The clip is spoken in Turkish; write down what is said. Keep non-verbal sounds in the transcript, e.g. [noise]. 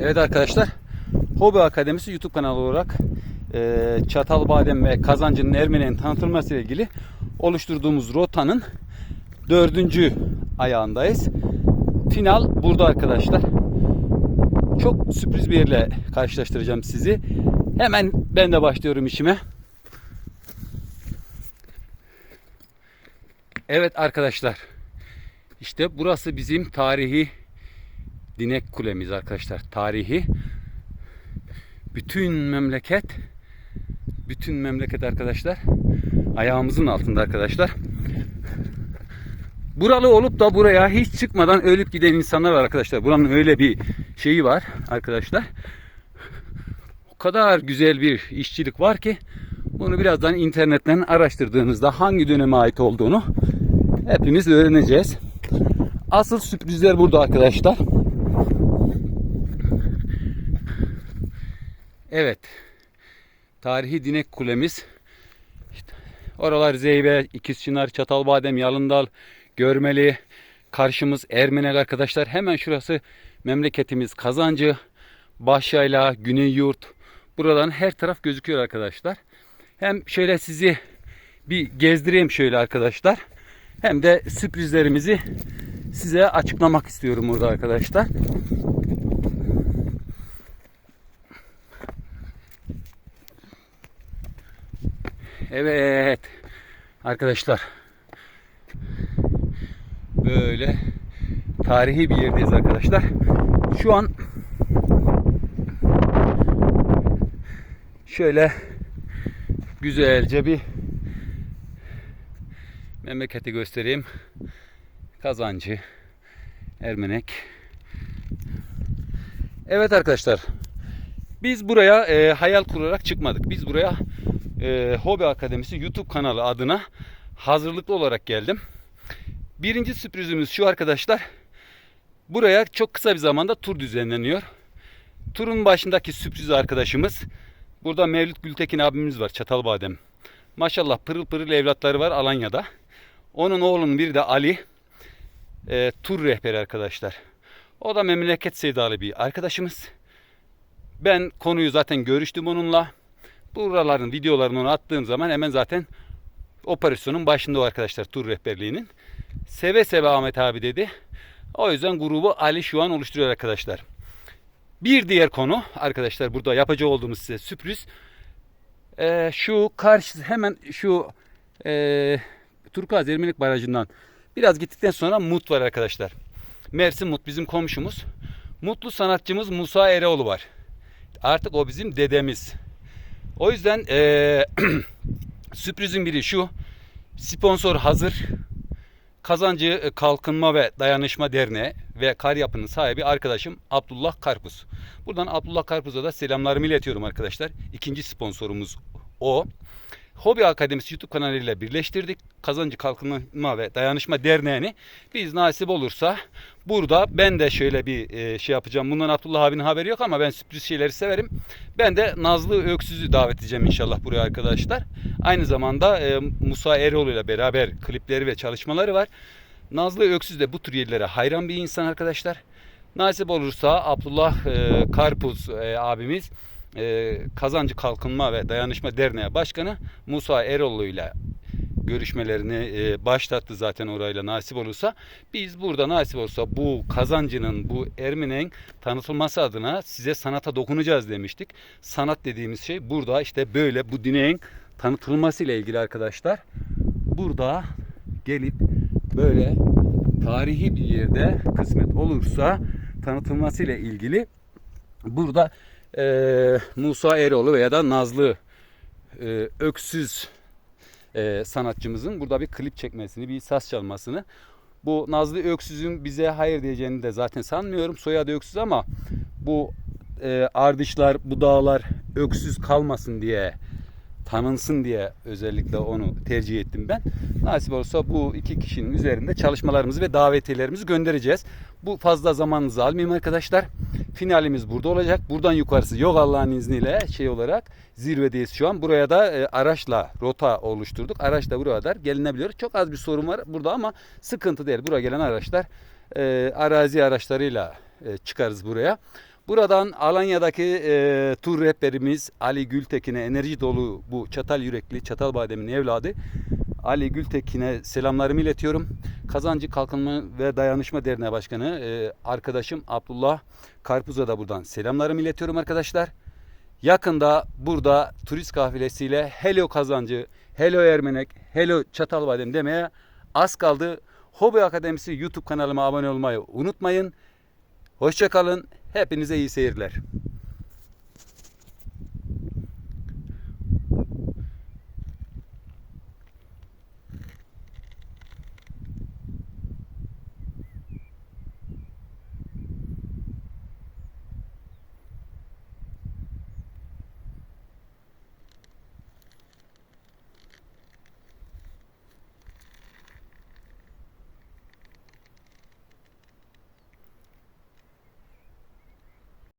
Evet arkadaşlar, Hobi Akademisi YouTube kanalı olarak e, Çatalbadem ve Kazancı'nın Ermeni'nin tanıtılması ile ilgili oluşturduğumuz rotanın dördüncü ayağındayız. Final burada arkadaşlar. Çok sürpriz bir yerle karşılaştıracağım sizi. Hemen ben de başlıyorum işime. Evet arkadaşlar. İşte burası bizim tarihi Dinek Kulemiz arkadaşlar. Tarihi. Bütün memleket bütün memleket arkadaşlar ayağımızın altında arkadaşlar. Buralı olup da buraya hiç çıkmadan ölüp giden insanlar var arkadaşlar. Buranın öyle bir şeyi var arkadaşlar. O kadar güzel bir işçilik var ki bunu birazdan internetten araştırdığınızda hangi döneme ait olduğunu hepimiz öğreneceğiz. Asıl sürprizler burada arkadaşlar. Evet. Tarihi Dinek Kulemiz. İşte oralar Zeybe, İkizçınar, Çatalbadem, Yalındal, Görmeli. Karşımız Ermenek arkadaşlar. Hemen şurası memleketimiz Kazancı, Başyayla, Güney Yurt. Buradan her taraf gözüküyor arkadaşlar. Hem şöyle sizi bir gezdireyim şöyle arkadaşlar. Hem de sürprizlerimizi size açıklamak istiyorum burada arkadaşlar. Evet. Arkadaşlar. Böyle tarihi bir yerdeyiz arkadaşlar. Şu an şöyle güzelce bir memleketi göstereyim. Kazancı, Ermenek. Evet arkadaşlar. Biz buraya e, hayal kurarak çıkmadık. Biz buraya e, Hobi Akademisi YouTube kanalı adına hazırlıklı olarak geldim. Birinci sürprizimiz şu arkadaşlar. Buraya çok kısa bir zamanda tur düzenleniyor. Turun başındaki sürpriz arkadaşımız. Burada Mevlüt Gültekin abimiz var Çatalbadem. Maşallah pırıl pırıl evlatları var Alanya'da. Onun oğlunun biri de Ali. E, tur rehberi arkadaşlar. O da memleket sevdalı bir arkadaşımız. Ben konuyu zaten görüştüm onunla. Buraların videolarını ona attığım zaman hemen zaten operasyonun başında o arkadaşlar tur rehberliğinin. Seve seve Ahmet abi dedi. O yüzden grubu Ali şu an oluşturuyor arkadaşlar. Bir diğer konu arkadaşlar burada yapacak olduğumuz size sürpriz. Ee, şu karşı hemen şu e, Turkuaz Ermenik Barajı'ndan biraz gittikten sonra Mut var arkadaşlar. Mersin Mut bizim komşumuz. Mutlu sanatçımız Musa Ereoğlu var. Artık o bizim dedemiz. O yüzden eee [clears throat] sürprizin biri şu. Sponsor hazır. Kazancı Kalkınma ve Dayanışma Derneği ve Kar Yapı'nın sahibi arkadaşım Abdullah Karpuz. Buradan Abdullah Karpuz'a da selamlarımı iletiyorum arkadaşlar. İkinci sponsorumuz o. Hobi Akademisi YouTube kanalıyla birleştirdik. Kazancı Kalkınma ve Dayanışma Derneği'ni biz nasip olursa burada ben de şöyle bir e, şey yapacağım. Bundan Abdullah abinin haberi yok ama ben sürpriz şeyleri severim. Ben de Nazlı Öksüz'ü davet edeceğim inşallah buraya arkadaşlar. Aynı zamanda e, Musa Eroğlu ile beraber klipleri ve çalışmaları var. Nazlı Öksüz de bu tür yerlere hayran bir insan arkadaşlar. Nasip olursa Abdullah e, Karpuz abimiz e, Kazancı Kalkınma ve Dayanışma Derneği Başkanı Musa Eroğlu ile görüşmelerini e, başlattı zaten orayla nasip olursa. Biz burada nasip olursa bu kazancının, bu Ermeni'nin tanıtılması adına size sanata dokunacağız demiştik. Sanat dediğimiz şey burada işte böyle bu dineğin tanıtılması ile ilgili arkadaşlar. Burada gelip böyle tarihi bir yerde kısmet olursa tanıtılması ile ilgili burada e, Musa Eroğlu veya da Nazlı e, Öksüz e, sanatçımızın burada bir klip çekmesini, bir saz çalmasını. Bu Nazlı Öksüz'ün bize hayır diyeceğini de zaten sanmıyorum. Soyadı Öksüz ama bu e, ardışlar, bu dağlar öksüz kalmasın diye tanınsın diye özellikle onu tercih ettim ben. Nasip olursa bu iki kişinin üzerinde çalışmalarımızı ve davetiyelerimizi göndereceğiz. Bu fazla zamanınızı almayayım arkadaşlar. Finalimiz burada olacak. Buradan yukarısı yok Allah'ın izniyle şey olarak zirvedeyiz şu an. Buraya da e, araçla rota oluşturduk. Araçla buraya kadar gelinebiliyor. Çok az bir sorun var burada ama sıkıntı değil. Buraya gelen araçlar e, arazi araçlarıyla e, çıkarız buraya. Buradan Alanya'daki e, tur rehberimiz Ali Gültekin'e enerji dolu bu çatal yürekli çatal bademin evladı Ali Gültekin'e selamlarımı iletiyorum. Kazancı Kalkınma ve Dayanışma Derneği Başkanı e, arkadaşım Abdullah Karpuz'a da buradan selamlarımı iletiyorum arkadaşlar. Yakında burada turist kafilesiyle Hello Kazancı, Hello Ermenek, Hello Çatalbadem demeye az kaldı. Hobi Akademisi YouTube kanalıma abone olmayı unutmayın. Hoşçakalın. Hepinize iyi seyirler.